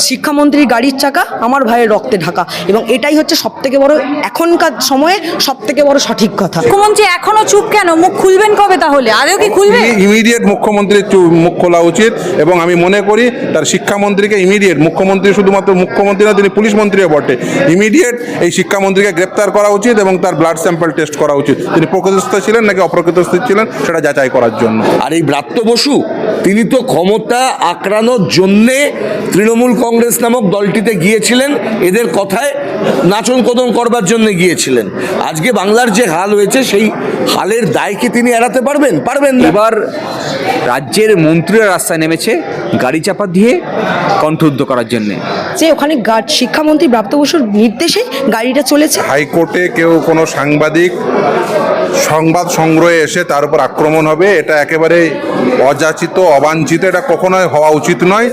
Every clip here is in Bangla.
শিক্ষামন্ত্রীর গাড়ির চাকা আমার ভাইয়ের রক্তে ঢাকা। এবং এটাই হচ্ছে সবথেকে বড় এখনকার সময়ে সবথেকে বড় সঠিক কথা। মুখ্যমন্ত্রী এখনও চুপ কেন? মুখ খুলবেন কবে তাহলে? আদৌ কি খুলবে? ইমিডিয়েট মুখ্যমন্ত্রীর চু- মুখ খোলা উচিত এবং আমি মনে করি তার শিক্ষামন্ত্রীকে ইমিডিয়েট মুখ্যমন্ত্রী শুধুমাত্র মুখ্যমন্ত্রী না তিনি পুলিশ মন্ত্রীও বটে। ইমিডিয়েট এই শিক্ষামন্ত্রীকে গ্রেপ্তার করা উচিত এবং তার ব্লাড স্যাম্পল টেস্ট করা উচিত। তিনি প্রকৃতস্থ ছিলেন নাকি অপ্রকৃতস্থ ছিলেন সেটা যাচাই করার জন্য। আর এই ব্রাত্য বসু তিনি তো ক্ষমতা আঁকড়ানোর জন্যে তৃণমূল কংগ্রেস নামক দলটিতে গিয়েছিলেন এদের কথায় নাচন কদম করবার জন্য গিয়েছিলেন। আজকে বাংলার যে হাল হয়েছে সেই হালের দায় কি তিনি এড়াতে পারবেন? পারবেন এবার রাজ্যের মন্ত্রীরা রাস্তায় নেমেছে গাড়ি চাপা দিয়ে কণ্ঠরুদ্ধ করার জন্যে। যে ওখানে শিক্ষামন্ত্রী ব্রাপ্ত বসুর নির্দেশে গাড়িটা চলেছে। হাইকোর্টে কেউ কোনো সাংবাদিক সংবাদ সংগ্রহে এসে তার উপর আক্রমণ হবে এটা একেবারে অযাচিত অবাঞ্ছিত এটা কখনোই হওয়া উচিত নয়।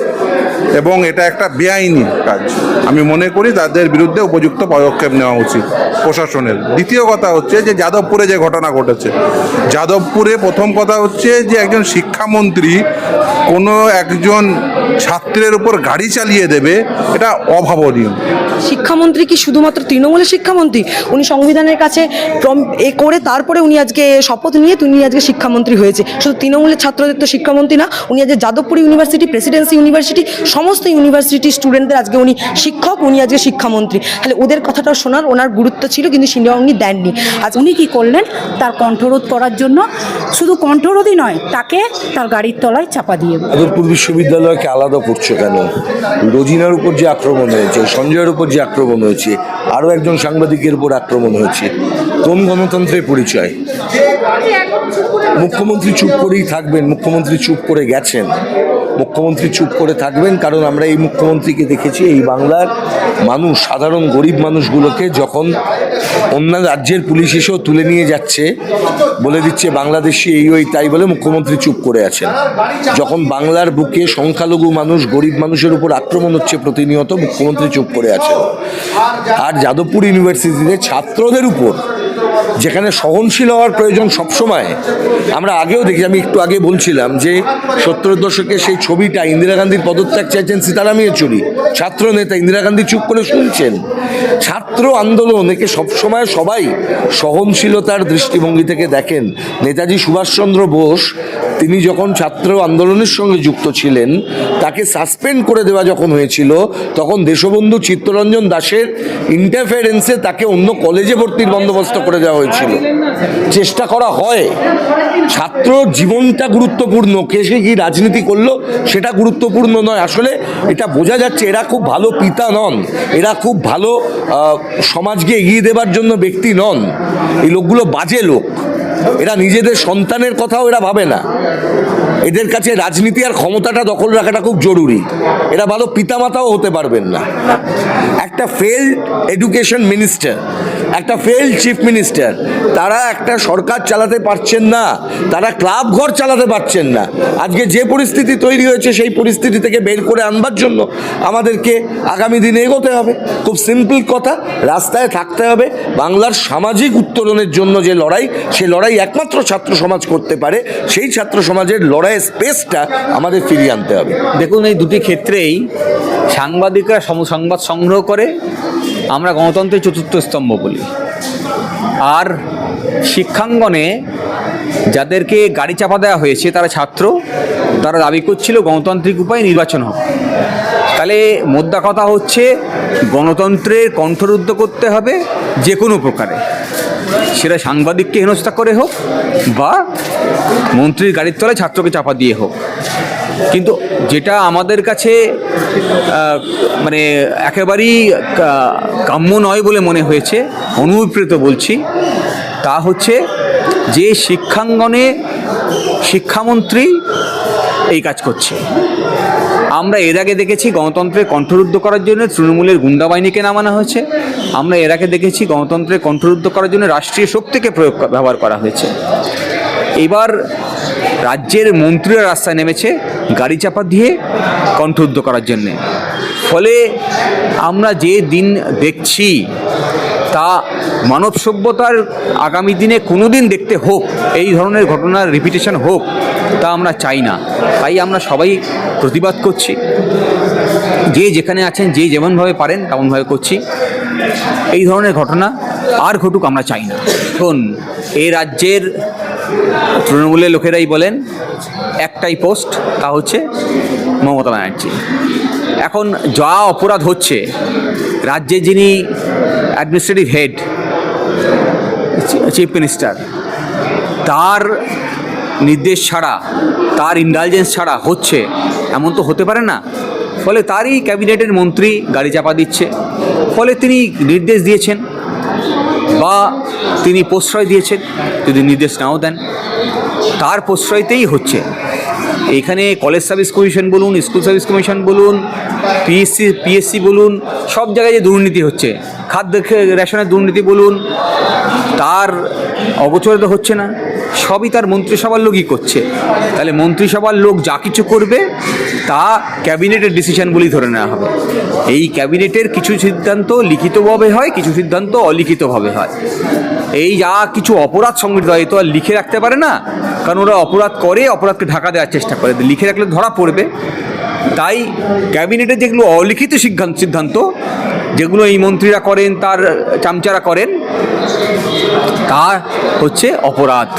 এবং এটা একটা বেআইনি কাজ। আমি মনে করি তাদের বিরুদ্ধে উপযুক্ত পদক্ষেপ নেওয়া উচিত প্রশাসনের। দ্বিতীয় কথা হচ্ছে যে যাদবপুরে যে ঘটনা ঘটেছে। যাদবপুরে প্রথম কথা হচ্ছে যে একজন শিক্ষামন্ত্রী কোনো একজন ছাত্রের উপর গাড়ি চালিয়ে দেবে, এটা অভাবনীয়। শিক্ষামন্ত্রী কি শুধুমাত্র তৃণমূলের শিক্ষামন্ত্রী? উনি সংবিধানের কাছে এ করে তারপরে উনি আজকে শপথ নিয়ে উনি আজকে শিক্ষামন্ত্রী হয়েছে। শুধু তৃণমূলের ছাত্রদের তো শিক্ষামন্ত্রী না, উনি আজকে যাদবপুর ইউনিভার্সিটি, প্রেসিডেন্সি ইউনিভার্সিটি সমস্ত ইউনিভার্সিটি স্টুডেন্টদের আজকে উনি শিক্ষক, উনি আজকে শিক্ষামন্ত্রী। তাহলে ওদের কথাটা শোনার ওনার গুরুত্ব ছিল, কিন্তু সিনিয়র উনি দেননি। আজ উনি কী করলেন? তার কণ্ঠরোধ করার জন্য, শুধু কণ্ঠরোধই নয়, তাকে তার গাড়ির তলায় চাপা দিয়ে যাদবপুর বিশ্ববিদ্যালয়কে আলাদা করছ কেন? রোজিনার উপর যে আক্রমণ হয়েছে, সঞ্জয়ের উপর যে আক্রমণ হয়েছে, আরও একজন সাংবাদিকের উপর আক্রমণ হয়েছে, কোন গণতন্ত্রের পরিচয়? মুখ্যমন্ত্রী চুপ করেই থাকবেন, মুখ্যমন্ত্রী চুপ করে গেছেন। মুখ্যমন্ত্রী চুপ করে থাকবেন, কারণ আমরা এই মুখ্যমন্ত্রীকে দেখেছি, এই বাংলার মানুষ, সাধারণ গরিব মানুষগুলোকে যখন অন্য রাজ্যের পুলিশ এসেও তুলে নিয়ে যাচ্ছে, বলে দিচ্ছে বাংলাদেশি এই ওই তাই বলে মুখ্যমন্ত্রী চুপ করে আছেন। যখন বাংলার বুকে সংখ্যালঘু মানুষ, গরিব মানুষের উপর আক্রমণ হচ্ছে প্রতিনিয়ত, মুখ্যমন্ত্রী চুপ করে আছেন। আর যাদবপুর ইউনিভার্সিটিতে ছাত্রদের উপর যেখানে সহনশীল হওয়ার প্রয়োজন সবসময়, আমরা আগেও দেখি, আমি একটু আগে বলছিলাম যে সত্তরের দশকে সেই ছবিটা ইন্দিরা গান্ধীর পদত্যাগ চাইছেন সীতারাম ইয়েচুরি। ছাত্র নেতা ইন্দিরা গান্ধী চুপ করে শুনছেন। ছাত্র আন্দোলন একে সবসময় সবাই সহনশীলতার দৃষ্টিভঙ্গি থেকে দেখেন। নেতাজি সুভাষচন্দ্র বোস তিনি যখন ছাত্র আন্দোলনের সঙ্গে যুক্ত ছিলেন, তাকে সাসপেন্ড করে দেওয়া যখন হয়েছিল, তখন দেশবন্ধু চিত্তরঞ্জন দাসের ইন্টারফারেন্সে তাকে অন্য কলেজে ভর্তির বন্দোবস্ত করে দেওয়া হয়েছিল। চেষ্টা করা হয়। ছাত্র জীবনটা গুরুত্বপূর্ণ। কে সে কি রাজনীতি করল, সেটা গুরুত্বপূর্ণ নয়। আসলে এটা বোঝা যাচ্ছে এরা খুব ভালো পিতা নন। এরা খুব ভালো সমাজকে এগিয়ে দেবার জন্য ব্যক্তি নন। এই লোকগুলো বাজে লোক। এরা নিজেদের সন্তানের কথাও এরা ভাবে না। এদের কাছে রাজনীতি আর ক্ষমতাটা দখল রাখাটা খুব জরুরি। এরা ভালো পিতামাতাও হতে পারবেন না। একটা ফেল এডুকেশন মিনিস্টার একটা ফেল চিফ মিনিস্টার তারা একটা সরকার চালাতে পারছেন না, তারা ক্লাব ঘর চালাতে পারছেন না। আজকে যে পরিস্থিতি তৈরি হয়েছে, সেই পরিস্থিতি থেকে বের করে আনবার জন্য আমাদেরকে আগামী দিনে এগোতে হবে। খুব সিম্পল কথা, রাস্তায় থাকতে হবে। বাংলার সামাজিক উত্তরণের জন্য যে লড়াই, সে লড়াই একমাত্র ছাত্র সমাজ করতে পারে, সেই ছাত্র সমাজের লড়াইয়ের স্পেসটা আমাদের ফিরিয়ে আনতে হবে। দেখুন, এই দুটি ক্ষেত্রেই সাংবাদিকরা সংবাদ সংগ্রহ করে, আমরা গণতন্ত্রের চতুর্থ স্তম্ভ বলি। আর শিক্ষাঙ্গনে যাদেরকে গাড়ি চাপা দেওয়া হয়েছে, তারা ছাত্র, তারা দাবি করছিল গণতান্ত্রিক উপায়ে নির্বাচন হোক তাহলে মোদ্দা কথা হচ্ছে, গণতন্ত্রের কণ্ঠরুদ্ধ করতে হবে যে কোনো প্রকারে। সেটা সাংবাদিককে হেনস্থা করে হোক বা মন্ত্রীর গাড়ির তলায় ছাত্রকে চাপা দিয়ে হোক। কিন্তু যেটা আমাদের কাছে মানে একেবারেই কাম্য নয় বলে মনে হয়েছে, অনুপ্রেত বলছি, তা হচ্ছে যে শিক্ষাঙ্গনে শিক্ষামন্ত্রী এই কাজ করছে। আমরা এর আগে দেখেছি গণতন্ত্রের কণ্ঠরুদ্ধ করার জন্য তৃণমূলের গুন্ডা বাহিনীকে নামানো হয়েছে। আমরা এর আগে দেখেছি গণতন্ত্রের কণ্ঠরুদ্ধ করার জন্য রাষ্ট্রীয় শক্তিকে প্রয়োগ ব্যবহার করা হয়েছে। এবার রাজ্যের মন্ত্রীরা রাস্তায় নেমেছে গাড়ি চাপা দিয়ে কণ্ঠরুদ্ধ করার জন্যে। ফলে আমরা যে দিন দেখছি তা মানব সভ্যতার আগামী দিনে কোনো দিন দেখতে হোক, এই ধরনের ঘটনার রিপিটেশন হোক, তা আমরা চাই না। তাই আমরা সবাই প্রতিবাদ করছি। যে যেখানে আছেন, যে যেমনভাবে পারেন, তেমনভাবে করছি। এই ধরনের ঘটনা আর ঘটুক আমরা চাই না। এখন এ রাজ্যের তৃণমূলের লোকেরাই বলেন, একটাই পোস্ট, তা হচ্ছে মমতা ব্যানার্জি। এখন যা অপরাধ হচ্ছে, রাজ্যে যিনি অ্যাডমিনিস্ট্রেটিভ হেড চিফ মিনিস্টার তার নির্দেশ ছাড়া, তার ইন্টালিজেন্স ছাড়া হচ্ছে, এমন তো হতে পারে না। ফলে তারই ক্যাবিনেটের মন্ত্রী গাড়ি চাপা দিচ্ছে। ফলে তিনি নির্দেশ দিয়েছেন বা তিনি প্রশ্রয় দিয়েছেন, যদি নির্দেশ নাও দেন। তার প্রশ্রয়তেই হচ্ছে। এখানে কলেজ সার্ভিস কমিশন বলুন স্কুল সার্ভিস কমিশন বলুন পিএসসি পিএসসি বলুন, সব জায়গায় যে দুর্নীতি হচ্ছে খাদ্য রেশনের দুর্নীতি বলুন, তার অগোচরিত হচ্ছে না। সবই তার মন্ত্রিসভার লোকই করছে। তাহলে মন্ত্রিসভার লোক যা কিছু করবে, তা ক্যাবিনেটের ডিসিশন ধরে নেওয়া হবে। এই ক্যাবিনেটের কিছু সিদ্ধান্ত লিখিতভাবে হয়, কিছু সিদ্ধান্ত অলিখিতভাবে হয়। এই যা কিছু অপরাধ সংগঠিত হয় তো আর লিখে রাখতে পারে না। কারণ ওরা অপরাধ করে, অপরাধকে ঢাকা দেওয়ার চেষ্টা করে। লিখে রাখলে ধরা পড়বে। তাই ক্যাবিনেটের যেগুলো অলিখিত সিদ্ধান্ত, যেগুলো এই মন্ত্রীরা করেন, তার চামচারা করেন, তা হচ্ছে অপরাধ।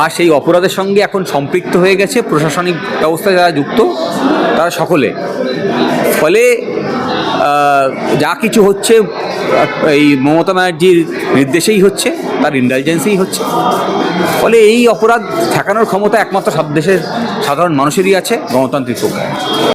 আর সেই অপরাধের সঙ্গে এখন সম্পৃক্ত হয়ে গেছে প্রশাসনিক ব্যবস্থায় যারা যুক্ত, তারা সকলে। ফলে যা কিছু হচ্ছে, এই মমতা ব্যানার্জির নির্দেশেই হচ্ছে, তার ইন্টেলিজেন্সেই হচ্ছে। ফলে এই অপরাধ ঠেকানোর ক্ষমতা একমাত্র সব, দেশের সাধারণ মানুষেরই আছে, গণতান্ত্রিক প্রক্রিয়া।